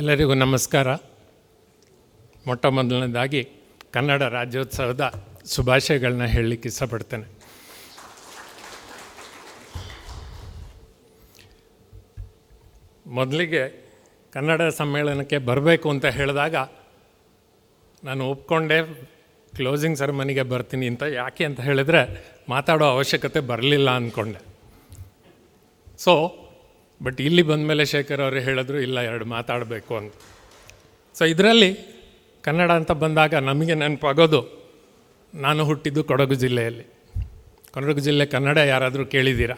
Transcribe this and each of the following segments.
ಎಲ್ಲರಿಗೂ ನಮಸ್ಕಾರ. ಮೊಟ್ಟ ಮೊದಲನೇದಾಗಿ ಕನ್ನಡ ರಾಜ್ಯೋತ್ಸವದ ಶುಭಾಶಯಗಳನ್ನ ಹೇಳಲಿಕ್ಕೆ ಇಷ್ಟಪಡ್ತೇನೆ. ಮೊದಲಿಗೆ ಕನ್ನಡ ಸಮ್ಮೇಳನಕ್ಕೆ ಬರಬೇಕು ಅಂತ ಹೇಳಿದಾಗ ನಾನು ಒಪ್ಕೊಂಡೆ ಕ್ಲೋಸಿಂಗ್ ಸೆರೆಮನಿಗೆ ಬರ್ತೀನಿ ಅಂತ ಯಾಕೆ ಅಂತ ಹೇಳಿದರೆ ಮಾತಾಡೋ ಅವಶ್ಯಕತೆ ಬರಲಿಲ್ಲ ಅಂದ್ಕೊಂಡೆ. ಸೊ ಬಟ್ ಇಲ್ಲಿ ಬಂದ ಮೇಲೆ ಶೇಖರ್ ಅವರು ಹೇಳಿದ್ರು, ಇಲ್ಲ, ಎರಡು ಮಾತಾಡಬೇಕು ಅಂತ. ಸೊ ಇದರಲ್ಲಿ ಕನ್ನಡ ಅಂತ ಬಂದಾಗ ನಮಗೆ ನೆನಪಾಗೋದು, ನಾನು ಹುಟ್ಟಿದ್ದು ಕೊಡಗು ಜಿಲ್ಲೆಯಲ್ಲಿ. ಕೊಡಗು ಜಿಲ್ಲೆ ಕನ್ನಡ ಯಾರಾದರೂ ಕೇಳಿದ್ದೀರಾ?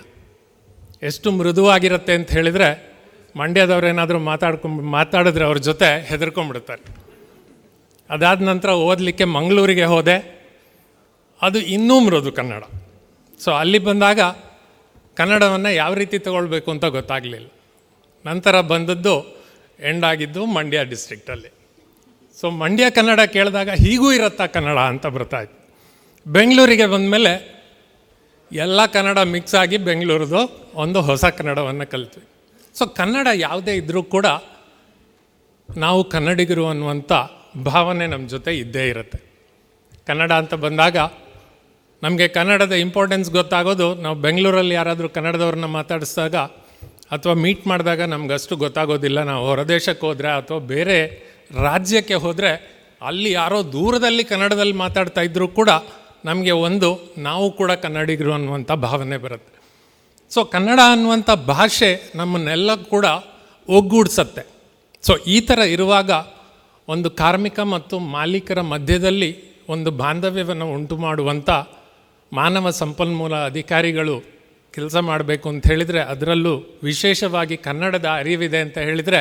ಎಷ್ಟು ಮೃದುವಾಗಿರುತ್ತೆ ಅಂತ ಹೇಳಿದರೆ, ಮಂಡ್ಯದವ್ರು ಏನಾದರೂ ಮಾತಾಡ್ಕೊಂಡು, ಮಾತಾಡಿದ್ರೆ ಅವ್ರ ಜೊತೆ ಹೆದರ್ಕೊಂಡ್ಬಿಡ್ತಾರೆ. ಅದಾದ ನಂತರ ಓದಲಿಕ್ಕೆ ಮಂಗಳೂರಿಗೆ ಹೋದೆ, ಅದು ಇನ್ನೂ ಮೃದು ಕನ್ನಡ. ಸೊ ಅಲ್ಲಿ ಬಂದಾಗ ಕನ್ನಡವನ್ನು ಯಾವ ರೀತಿ ತಗೊಳ್ಬೇಕು ಅಂತ ಗೊತ್ತಾಗಲಿಲ್ಲ. ನಂತರ ಬಂದದ್ದು ಎಂಡ್ ಆಗಿದ್ದು ಮಂಡ್ಯ ಡಿಸ್ಟ್ರಿಕ್ಟಲ್ಲಿ ಸೊ ಮಂಡ್ಯ ಕನ್ನಡ ಕೇಳಿದಾಗ ಹೀಗೂ ಇರುತ್ತಾ ಕನ್ನಡ ಅಂತ ಬರ್ತಾಯಿತ್ತು ಬೆಂಗಳೂರಿಗೆ ಬಂದಮೇಲೆ ಎಲ್ಲ ಕನ್ನಡ ಮಿಕ್ಸ್ ಆಗಿ ಬೆಂಗಳೂರದು ಒಂದು ಹೊಸ ಕನ್ನಡವನ್ನು ಕಲಿತ್ವಿ. ಸೊ ಕನ್ನಡ ಯಾವುದೇ ಇದ್ದರೂ ಕೂಡ ನಾವು ಕನ್ನಡಿಗರು ಅನ್ನುವಂಥ ಭಾವನೆ ನಮ್ಮ ಜೊತೆ ಇದ್ದೇ ಇರುತ್ತೆ. ಕನ್ನಡ ಅಂತ ಬಂದಾಗ ನಮಗೆ ಕನ್ನಡದ ಇಂಪಾರ್ಟೆನ್ಸ್ ಗೊತ್ತಾಗೋದು, ನಾವು ಬೆಂಗಳೂರಲ್ಲಿ ಯಾರಾದರೂ ಕನ್ನಡದವ್ರನ್ನ ಮಾತಾಡಿಸಿದಾಗ ಅಥವಾ ಮೀಟ್ ಮಾಡಿದಾಗ ನಮಗಷ್ಟು ಗೊತ್ತಾಗೋದಿಲ್ಲ. ನಾವು ಹೊರದೇಶಕ್ಕೆ ಹೋದರೆ ಅಥವಾ ಬೇರೆ ರಾಜ್ಯಕ್ಕೆ ಹೋದರೆ ಅಲ್ಲಿ ಯಾರೋ ದೂರದಲ್ಲಿ ಕನ್ನಡದಲ್ಲಿ ಮಾತಾಡ್ತಾ ಇದ್ದರೂ ಕೂಡ ನಮಗೆ ಒಂದು, ನಾವು ಕೂಡ ಕನ್ನಡಿಗರು ಅನ್ನುವಂಥ ಭಾವನೆ ಬರುತ್ತೆ. ಸೊ ಕನ್ನಡ ಅನ್ನುವಂಥ ಭಾಷೆ ನಮ್ಮನ್ನೆಲ್ಲ ಕೂಡ ಒಗ್ಗೂಡಿಸತ್ತೆ. ಸೊ ಈ ಥರ ಇರುವಾಗ ಒಂದು ಕಾರ್ಮಿಕ ಮತ್ತು ಮಾಲೀಕರ ಮಧ್ಯದಲ್ಲಿ ಒಂದು ಬಾಂಧವ್ಯವನ್ನು ಉಂಟು ಮಾಡುವಂಥ ಮಾನವ ಸಂಪನ್ಮೂಲ ಅಧಿಕಾರಿಗಳು ಕೆಲಸ ಮಾಡಬೇಕು ಅಂತ ಹೇಳಿದರೆ ಅದರಲ್ಲೂ ವಿಶೇಷವಾಗಿ ಕನ್ನಡದ ಅರಿವಿದೆ ಅಂತ ಹೇಳಿದರೆ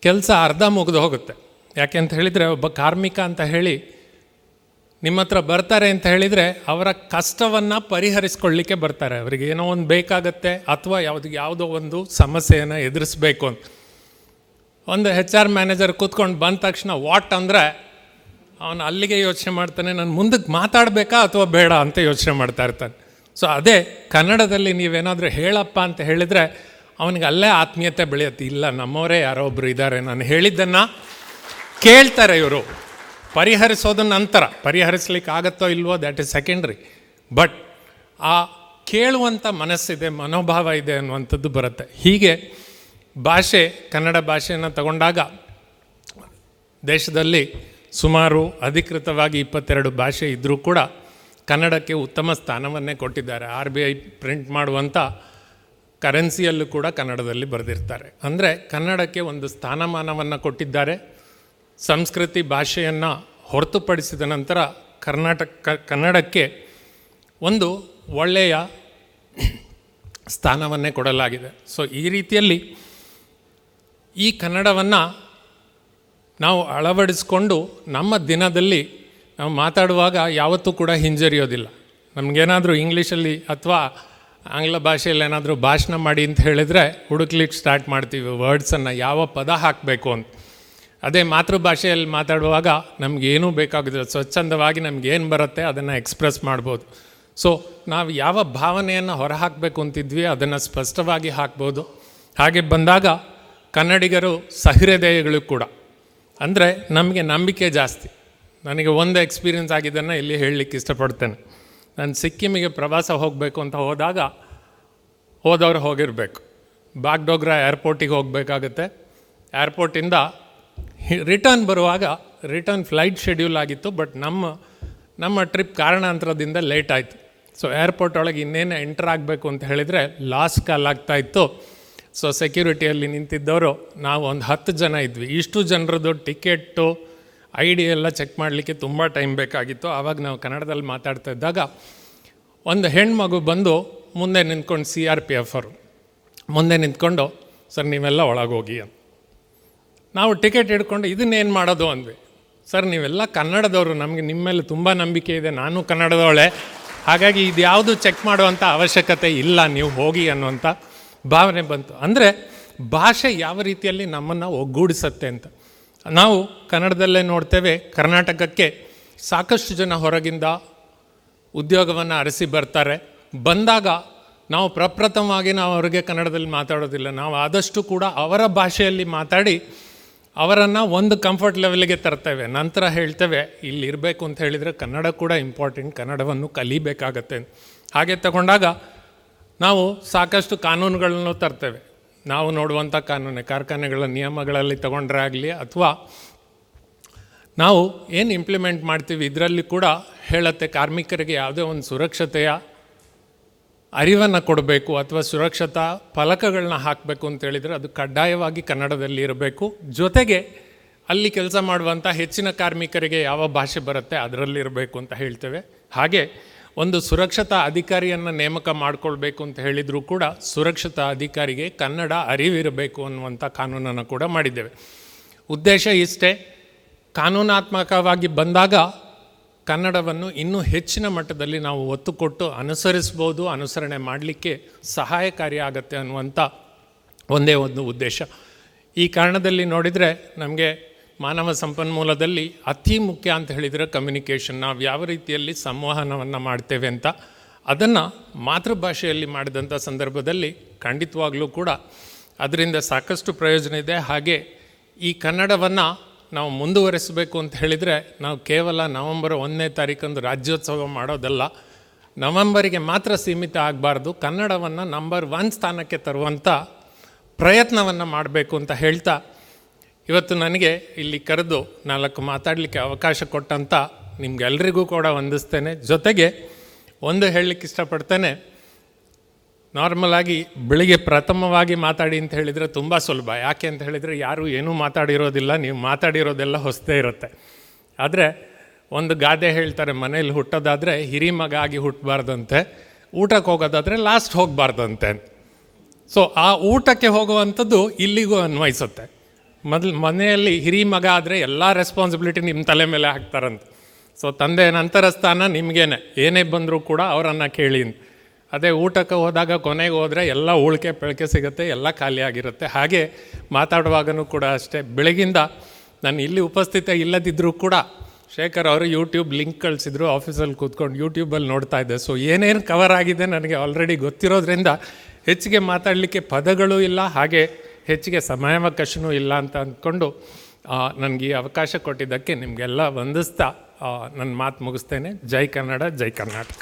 ಕೆಲಸ ಅರ್ಧ ಮುಗಿದು ಹೋಗುತ್ತೆ. ಯಾಕೆ ಅಂತ ಹೇಳಿದರೆ ಒಬ್ಬ ಕಾರ್ಮಿಕ ಅಂತ ಹೇಳಿ ನಿಮ್ಮ ಹತ್ರ ಬರ್ತಾರೆ ಅಂತ ಹೇಳಿದರೆ ಅವರ ಕಷ್ಟವನ್ನು ಪರಿಹರಿಸ್ಕೊಳ್ಳಿಕ್ಕೆ ಬರ್ತಾರೆ. ಅವರಿಗೆ ಏನೋ ಒಂದು ಬೇಕಾಗತ್ತೆ ಅಥವಾ ಯಾವ್ದು, ಯಾವುದೋ ಒಂದು ಸಮಸ್ಯೆಯನ್ನು ಎದುರಿಸ್ಬೇಕು ಅಂತ. ಒಂದು ಹೆಚ್ ಆರ್ ಮ್ಯಾನೇಜರ್ ಕೂತ್ಕೊಂಡು ಬಂದ ತಕ್ಷಣ ವಾಟ್ ಅಂದರೆ ಅವನು ಅಲ್ಲಿಗೆ ಯೋಚನೆ ಮಾಡ್ತಾನೆ, ನಾನು ಮುಂದಕ್ಕೆ ಮಾತಾಡಬೇಕಾ ಅಥವಾ ಬೇಡ? ಅಂತ ಯೋಚನೆ ಮಾಡ್ತಾ ಇರ್ತಾನೆ. ಸೊ ಅದೇ ಕನ್ನಡದಲ್ಲಿ ನೀವೇನಾದರೂ ಹೇಳಪ್ಪ ಅಂತ ಹೇಳಿದರೆ, ಅವನಿಗೆ ಅಲ್ಲೇ ಆತ್ಮೀಯತೆ ಬೆಳೆಯುತ್ತೆ. ಇಲ್ಲ, ನಮ್ಮವರೇ ಯಾರೋ ಒಬ್ಬರು ಇದ್ದಾರೆ. ನಾನು ಹೇಳಿದ್ದನ್ನು ಕೇಳ್ತಾರೆ ಇವರು. ಪರಿಹರಿಸೋದ ನಂತರ. ಪರಿಹರಿಸ್ಲಿಕ್ಕೆ ಆಗತ್ತೋ ಇಲ್ವೋ ದ್ಯಾಟ್ ಇಸ್ ಸೆಕೆಂಡ್ರಿ ಬಟ್ ಆ ಕೇಳುವಂಥ ಮನಸ್ಸಿದೆ, ಮನೋಭಾವ ಇದೆ ಅನ್ನುವಂಥದ್ದು ಬರುತ್ತೆ. ಹೀಗೆ ಭಾಷೆ ಕನ್ನಡ ಭಾಷೆಯನ್ನು ತಗೊಂಡಾಗ ದೇಶದಲ್ಲಿ ಸುಮಾರು ಅಧಿಕೃತವಾಗಿ ಇಪ್ಪತ್ತೆರಡು ಭಾಷೆ ಇದ್ದರೂ ಕೂಡ ಕನ್ನಡಕ್ಕೆ ಉತ್ತಮ ಸ್ಥಾನವನ್ನೇ ಕೊಟ್ಟಿದ್ದಾರೆ. ಆರ್ ಬಿ ಐ ಪ್ರಿಂಟ್ ಮಾಡುವಂಥ ಕರೆನ್ಸಿಯಲ್ಲೂ ಕೂಡ ಕನ್ನಡದಲ್ಲಿ ಬರೆದಿರ್ತಾರೆ. ಅಂದರೆ ಕನ್ನಡಕ್ಕೆ ಒಂದು ಸ್ಥಾನಮಾನವನ್ನು ಕೊಟ್ಟಿದ್ದಾರೆ. ಸಂಸ್ಕೃತಿ ಭಾಷೆಯನ್ನು ಹೊರತುಪಡಿಸಿದ ನಂತರ ಕರ್ನಾಟಕ, ಕನ್ನಡಕ್ಕೆ ಒಂದು ಒಳ್ಳೆಯ ಸ್ಥಾನವನ್ನೇ ಕೊಡಲಾಗಿದೆ. ಸೊ ಈ ರೀತಿಯಲ್ಲಿ ಈ ಕನ್ನಡವನ್ನು ನಾವು ಅಳವಡಿಸ್ಕೊಂಡು ನಮ್ಮ ದಿನದಲ್ಲಿ ನಾವು ಮಾತಾಡುವಾಗ ಯಾವತ್ತೂ ಕೂಡ ಹಿಂಜರಿಯೋದಿಲ್ಲ. ನಮಗೇನಾದರೂ ಇಂಗ್ಲೀಷಲ್ಲಿ ಅಥವಾ ಆಂಗ್ಲ ಭಾಷೆಯಲ್ಲಿ ಏನಾದರೂ ಭಾಷಣ ಮಾಡಿ ಅಂತ ಹೇಳಿದರೆ ಹುಡುಕ್ಲಿಕ್ಕೆ ಸ್ಟಾರ್ಟ್ ಮಾಡ್ತೀವಿ, ವರ್ಡ್ಸನ್ನು ಯಾವ ಪದ ಹಾಕಬೇಕು ಅಂತ. ಅದೇ ಮಾತೃಭಾಷೆಯಲ್ಲಿ ಮಾತಾಡುವಾಗ ನಮಗೇನೂ ಬೇಕಾಗುತ್ತೆ ಸ್ವಚ್ಛಂದವಾಗಿ ನಮಗೇನು ಬರುತ್ತೆ ಅದನ್ನು ಎಕ್ಸ್ಪ್ರೆಸ್ ಮಾಡ್ಬೋದು. ಸೊ, ನಾವು ಯಾವ ಭಾವನೆಯನ್ನು ಹೊರಹಾಕಬೇಕು ಅಂತಿದ್ವಿ ಅದನ್ನು ಸ್ಪಷ್ಟವಾಗಿ ಹಾಕ್ಬೋದು. ಹಾಗೆ ಬಂದಾಗ ಕನ್ನಡಿಗರು ಸಹೃದಯಗಳು ಕೂಡ. ಅಂದರೆ ನಮಗೆ ನಂಬಿಕೆ ಜಾಸ್ತಿ. ನನಗೆ ಒಂದು ಎಕ್ಸ್ಪೀರಿಯನ್ಸ್ ಆಗಿದ್ದನ್ನು ಇಲ್ಲಿ ಹೇಳಲಿಕ್ಕೆ ಇಷ್ಟಪಡ್ತೇನೆ. ನಾನು ಸಿಕ್ಕಿಮಿಗೆ ಪ್ರವಾಸ ಹೋಗಬೇಕು ಅಂತ ಹೋದಾಗ ಹೋದವ್ರು ಹೋಗಿರಬೇಕು. ಬಾಗ್ಡೋಗ್ರಾ ಏರ್ಪೋರ್ಟಿಗೆ ಹೋಗಬೇಕಾಗತ್ತೆ. ಏರ್ಪೋರ್ಟಿಂದ ರಿಟರ್ನ್ ಬರುವಾಗ ರಿಟರ್ನ್ ಫ್ಲೈಟ್ ಶೆಡ್ಯೂಲ್ ಆಗಿತ್ತು ಬಟ್ ನಮ್ಮ ನಮ್ಮ ಟ್ರಿಪ್ ಕಾರಣಾಂತರದಿಂದ ಲೇಟ್ ಆಯಿತು. ಸೊ ಏರ್ಪೋರ್ಟ್ ಒಳಗೆ ಇನ್ನೇನು ಎಂಟರ್ ಆಗಬೇಕು ಅಂತ ಹೇಳಿದರೆ ಲಾಸ್ಟ್ ಕಾಲ್ ಆಗ್ತಾ ಇತ್ತು. ಸೊ ಸೆಕ್ಯೂರಿಟಿಯಲ್ಲಿ ನಿಂತಿದ್ದವರು, ನಾವು ಒಂದು ಹತ್ತು ಜನ ಇದ್ವಿ. ಇಷ್ಟು ಜನರದ್ದು ಟಿಕೆಟ್ಟು ಐ ಡಿ ಎಲ್ಲ ಚೆಕ್ ಮಾಡಲಿಕ್ಕೆ ತುಂಬ ಟೈಮ್ ಬೇಕಾಗಿತ್ತು. ಆವಾಗ ನಾವು ಕನ್ನಡದಲ್ಲಿ ಮಾತಾಡ್ತಾ ಇದ್ದಾಗ, ಒಂದು ಹೆಣ್ಮಗು ಬಂದು ಮುಂದೆ ನಿಂತ್ಕೊಂಡು ಸಿ ಆರ್ ಪಿ ಎಫ್ ಅವರು. ಮುಂದೆ ನಿಂತ್ಕೊಂಡು, ಸರ್, ನೀವೆಲ್ಲ ಒಳಗೋಗಿ ಅಂತ. ನಾವು ಟಿಕೆಟ್ ಹಿಡ್ಕೊಂಡು, ಇದನ್ನೇನು ಮಾಡೋದು? ಅಂದ್ವಿ. ಸರ್, ನೀವೆಲ್ಲ ಕನ್ನಡದವರು. ನಮಗೆ ನಿಮ್ಮ ಮೇಲೆ ತುಂಬ ನಂಬಿಕೆ ಇದೆ. ನಾನು ಕನ್ನಡದವಳೆ. ಹಾಗಾಗಿ ಇದು ಯಾವುದು ಚೆಕ್ ಮಾಡುವಂಥ ಅವಶ್ಯಕತೆ ಇಲ್ಲ. ನೀವು ಹೋಗಿ ಅನ್ನುವಂಥ ಭಾವನೆ ಬಂತು. ಅಂದರೆ ಭಾಷೆ ಯಾವ ರೀತಿಯಲ್ಲಿ ನಮ್ಮನ್ನು ಒಗ್ಗೂಡಿಸತ್ತೆ ಅಂತ. ನಾವು ಕನ್ನಡದಲ್ಲೇ ನೋಡ್ತೇವೆ, ಕರ್ನಾಟಕಕ್ಕೆ ಸಾಕಷ್ಟು ಜನ ಹೊರಗಿಂದ ಉದ್ಯೋಗವನ್ನು ಅರಸಿ ಬರ್ತಾರೆ. ಬಂದಾಗ ನಾವು ಪ್ರಪ್ರಥಮವಾಗಿ ನಾವು ಅವರಿಗೆ ಕನ್ನಡದಲ್ಲಿ ಮಾತಾಡೋದಿಲ್ಲ. ನಾವು ಆದಷ್ಟು ಕೂಡ ಅವರ ಭಾಷೆಯಲ್ಲಿ ಮಾತಾಡಿ ಅವರನ್ನು ಒಂದು ಕಂಫರ್ಟ್ ಲೆವೆಲ್ಗೆ ತರ್ತೇವೆ. ನಂತರ ಹೇಳ್ತೇವೆ ಇಲ್ಲಿ ಇರಬೇಕು ಅಂತ ಹೇಳಿದರೆ ಕನ್ನಡ ಕೂಡ ಇಂಪಾರ್ಟೆಂಟ್ ಕನ್ನಡವನ್ನು ಕಲಿಬೇಕಾಗತ್ತೆ. ಹಾಗೆ ತಗೊಂಡಾಗ ನಾವು ಸಾಕಷ್ಟು ಕಾನೂನುಗಳನ್ನು ತರ್ತೇವೆ. ನಾವು ನೋಡುವಂಥ ಕಾನೂನು, ಕಾರ್ಖಾನೆಗಳ ನಿಯಮಗಳಲ್ಲಿ ತಗೊಂಡ್ರೆ ಆಗಲಿ ಅಥವಾ ನಾವು ಏನು ಇಂಪ್ಲಿಮೆಂಟ್ ಮಾಡ್ತೀವಿ ಇದರಲ್ಲಿ ಕೂಡ ಹೇಳುತ್ತೆ ಕಾರ್ಮಿಕರಿಗೆ ಯಾವುದೇ ಒಂದು ಸುರಕ್ಷತೆಯ ಅರಿವನ್ನು ಕೊಡಬೇಕು ಅಥವಾ ಸುರಕ್ಷತಾ ಫಲಕಗಳನ್ನ ಹಾಕಬೇಕು ಅಂತ ಹೇಳಿದರೆ ಅದು ಕಡ್ಡಾಯವಾಗಿ ಕನ್ನಡದಲ್ಲಿ ಇರಬೇಕು. ಜೊತೆಗೆ ಅಲ್ಲಿ ಕೆಲಸ ಮಾಡುವಂಥ ಹೆಚ್ಚಿನ ಕಾರ್ಮಿಕರಿಗೆ ಯಾವ ಭಾಷೆ ಬರುತ್ತೆ ಅದರಲ್ಲಿರಬೇಕು ಅಂತ ಹೇಳ್ತೇವೆ. ಹಾಗೆ ಒಂದು ಸುರಕ್ಷತಾ ಅಧಿಕಾರಿಯನ್ನು ನೇಮಕ ಮಾಡಿಕೊಳ್ಬೇಕು ಅಂತ ಹೇಳಿದರೂ ಕೂಡ ಸುರಕ್ಷತಾ ಅಧಿಕಾರಿಗೆ ಕನ್ನಡ ಅರಿವಿರಬೇಕು ಅನ್ನುವಂಥ ಕಾನೂನನ್ನು ಕೂಡ ಮಾಡಿದ್ದೇವೆ. ಉದ್ದೇಶ ಇಷ್ಟೇ, ಕಾನೂನಾತ್ಮಕವಾಗಿ ಬಂದಾಗ ಕನ್ನಡವನ್ನು ಇನ್ನೂ ಹೆಚ್ಚಿನ ಮಟ್ಟದಲ್ಲಿ ನಾವು ಒತ್ತು ಕೊಟ್ಟು ಅನುಸರಿಸ್ಬೋದು, ಅನುಸರಣೆ ಮಾಡಲಿಕ್ಕೆ ಸಹಾಯಕಾರಿ ಆಗತ್ತೆ ಅನ್ನುವಂಥ ಒಂದೇ ಒಂದು ಉದ್ದೇಶ. ಈ ಕಾರಣದಲ್ಲಿ ನೋಡಿದರೆ ನಮಗೆ ಮಾನವ ಸಂಪನ್ಮೂಲದಲ್ಲಿ ಅತಿ ಮುಖ್ಯ ಅಂತ ಹೇಳಿದರೆ ಕಮ್ಯುನಿಕೇಷನ್ ನಾವು ಯಾವ ರೀತಿಯಲ್ಲಿ ಸಂವಹನವನ್ನು ಮಾಡ್ತೇವೆ ಅಂತ, ಅದನ್ನು ಮಾತೃಭಾಷೆಯಲ್ಲಿ ಮಾಡಿದಂಥ ಸಂದರ್ಭದಲ್ಲಿ ಖಂಡಿತವಾಗಲೂ ಕೂಡ ಅದರಿಂದ ಸಾಕಷ್ಟು ಪ್ರಯೋಜನ ಇದೆ. ಹಾಗೆ ಈ ಕನ್ನಡವನ್ನು ನಾವು ಮುಂದುವರಿಸಬೇಕು ಅಂತ ಹೇಳಿದರೆ, ನಾವು ಕೇವಲ ನವಂಬರ್ ಒಂದನೇ ತಾರೀಕಂದು ರಾಜ್ಯೋತ್ಸವ ಮಾಡೋದಲ್ಲ, ನವಂಬರಿಗೆ ಮಾತ್ರ ಸೀಮಿತ ಆಗಬಾರ್ದು. ಕನ್ನಡವನ್ನು ನಂಬರ್ ಒನ್ ಸ್ಥಾನಕ್ಕೆ ತರುವಂಥ ಪ್ರಯತ್ನವನ್ನು ಮಾಡಬೇಕು ಅಂತ ಹೇಳ್ತಾ ಇವತ್ತು ನನಗೆ ಇಲ್ಲಿ ಕರೆದು ನಾಲ್ಕು ಮಾತಾಡಲಿಕ್ಕೆ ಅವಕಾಶ ಕೊಟ್ಟಂತ ನಿಮ್ಗೆಲ್ರಿಗೂ ಕೂಡ ವಂದಿಸ್ತೇನೆ. ಜೊತೆಗೆ ಒಂದು ಹೇಳಲಿಕ್ಕೆ ಇಷ್ಟಪಡ್ತೇನೆ ನಾರ್ಮಲಾಗಿ ಬೆಳಿಗ್ಗೆ ಪ್ರಥಮವಾಗಿ ಮಾತಾಡಿ ಅಂತ ಹೇಳಿದರೆ ತುಂಬ ಸುಲಭ. ಯಾಕೆ ಅಂತ ಹೇಳಿದರೆ ಯಾರೂ ಏನೂ ಮಾತಾಡಿರೋದಿಲ್ಲ, ನೀವು ಮಾತಾಡಿರೋದೆಲ್ಲ ಹೊಸದೇ ಇರುತ್ತೆ. ಆದರೆ ಒಂದು ಗಾದೆ ಹೇಳ್ತಾರೆ, ಮನೇಲಿ ಹುಟ್ಟೋದಾದರೆ ಹಿರಿ ಮಗ ಆಗಿ ಹುಟ್ಟಬಾರ್ದಂತೆ ಊಟಕ್ಕೆ ಹೋಗೋದಾದರೆ ಲಾಸ್ಟ್ ಹೋಗಬಾರ್ದಂತೆ. ಸೊ ಆ ಊಟಕ್ಕೆ ಹೋಗುವಂಥದ್ದು ಇಲ್ಲಿಗೂ ಅನ್ವಯಿಸುತ್ತೆ. ಮೊದಲು ಮನೆಯಲ್ಲಿ ಹಿರಿ ಮಗ ಆದರೆ ಎಲ್ಲ ರೆಸ್ಪಾನ್ಸಿಬಿಲಿಟಿ ನಿಮ್ಮ ತಲೆ ಮೇಲೆ ಹಾಕ್ತಾರಂತೆ. ಸೊ ತಂದೆ ನಂತರ ಸ್ಥಾನ ನಿಮಗೇನೆ. ಏನೇ ಬಂದರೂ ಕೂಡ ಅವರನ್ನು ಕೇಳಿ. ಅದೇ ಊಟಕ್ಕೆ ಹೋದಾಗ ಕೊನೆಗೆ ಹೋದರೆ ಎಲ್ಲ ಉಳಿಕೆ ಬೆಳಕೆ ಸಿಗುತ್ತೆ, ಎಲ್ಲ ಖಾಲಿಯಾಗಿರುತ್ತೆ ಹಾಗೆ ಮಾತಾಡುವಾಗನೂ ಕೂಡ ಅಷ್ಟೇ. ಬೆಳಗಿಂದ ನಾನು ಇಲ್ಲಿ ಉಪಸ್ಥಿತ ಇಲ್ಲದಿದ್ದರೂ ಕೂಡ ಶೇಖರ್ ಅವರು ಯೂಟ್ಯೂಬ್ ಲಿಂಕ್ ಕಳಿಸಿದ್ರು ಆಫೀಸಲ್ಲಿ ಕೂತ್ಕೊಂಡು ಯೂಟ್ಯೂಬಲ್ಲಿ ನೋಡ್ತಾ ಇದ್ದೆ. ಸೊ ಏನೇನು ಕವರ್ ಆಗಿದೆ ನನಗೆ ಆಲ್ರೆಡಿ ಗೊತ್ತಿರೋದ್ರಿಂದ ಹೆಚ್ಚಿಗೆ ಮಾತಾಡಲಿಕ್ಕೆ ಪದಗಳು ಇಲ್ಲ. ಹಾಗೆ ಹೆಚ್ಚಿಗೆ ಸಮಯಾವಕಾಶನೂ ಇಲ್ಲ ಅಂತ ಅಂದ್ಕೊಂಡು ನನಗೆ ಈ ಅವಕಾಶ ಕೊಟ್ಟಿದ್ದಕ್ಕೆ ನಿಮಗೆಲ್ಲ ವಂದಿಸ್ತಾ ನನ್ನ ಮಾತು ಮುಗಿಸ್ತೇನೆ. ಜೈ ಕನ್ನಡ, ಜೈ ಕರ್ನಾಟಕ.